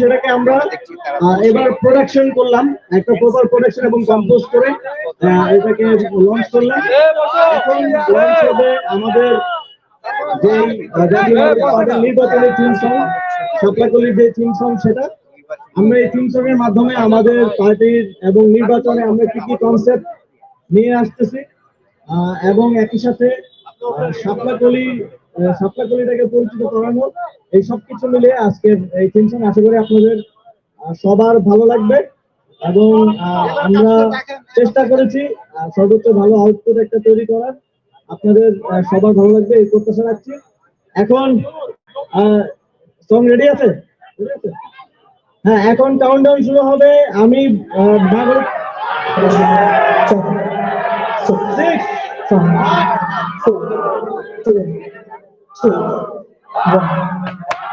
সেটাকে আমরা এবার প্রোডাকশন করলাম, একটা প্রপার প্রোডাকশন এবং কম্পোজ করে এটাকে লঞ্চ করলাম। যে সেটা। আমরা এই এর মাধ্যমে আমাদের পার্টির এবং নির্বাচনে আমরা কি কি কনসেপ্ট নিয়ে আসতেছি এবং একই সাথে সাপলাকলি সাপলাকলিটাকে পরিচিত করানো এই সব কিছু মিলিয়ে আজকের এই টেনশন আশা করি আপনাদের সবার ভালো লাগবে এবং আমরা চেষ্টা করেছি সর্বোচ্চ ভালো আউটপুট একটা তৈরি করার। আপনাদের সবার ভালো লাগবে, এই প্রত্যাশা রাখছি। এখন সং রেডি আছে? হ্যাঁ এখন কাউন্টডাউন শুরু হবে। আমি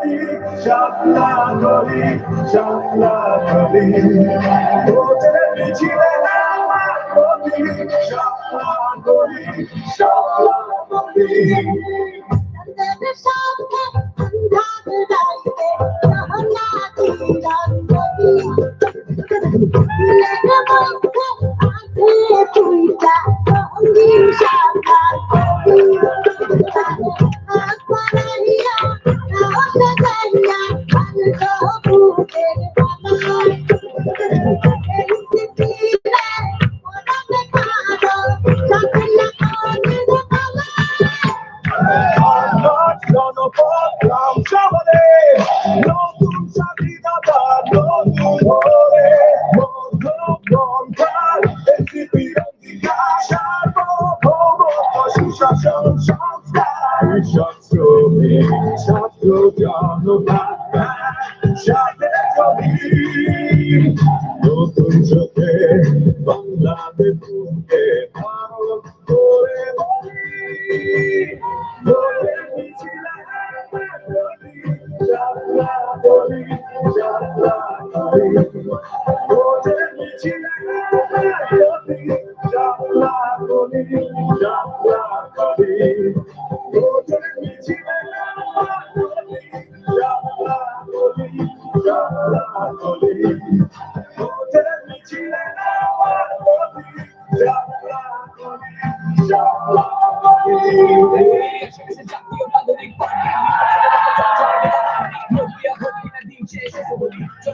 আহ, নাগরিক Six, five, four, three, two, one, zero. ছাত্র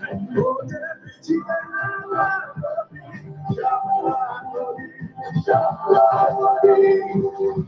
Thank you.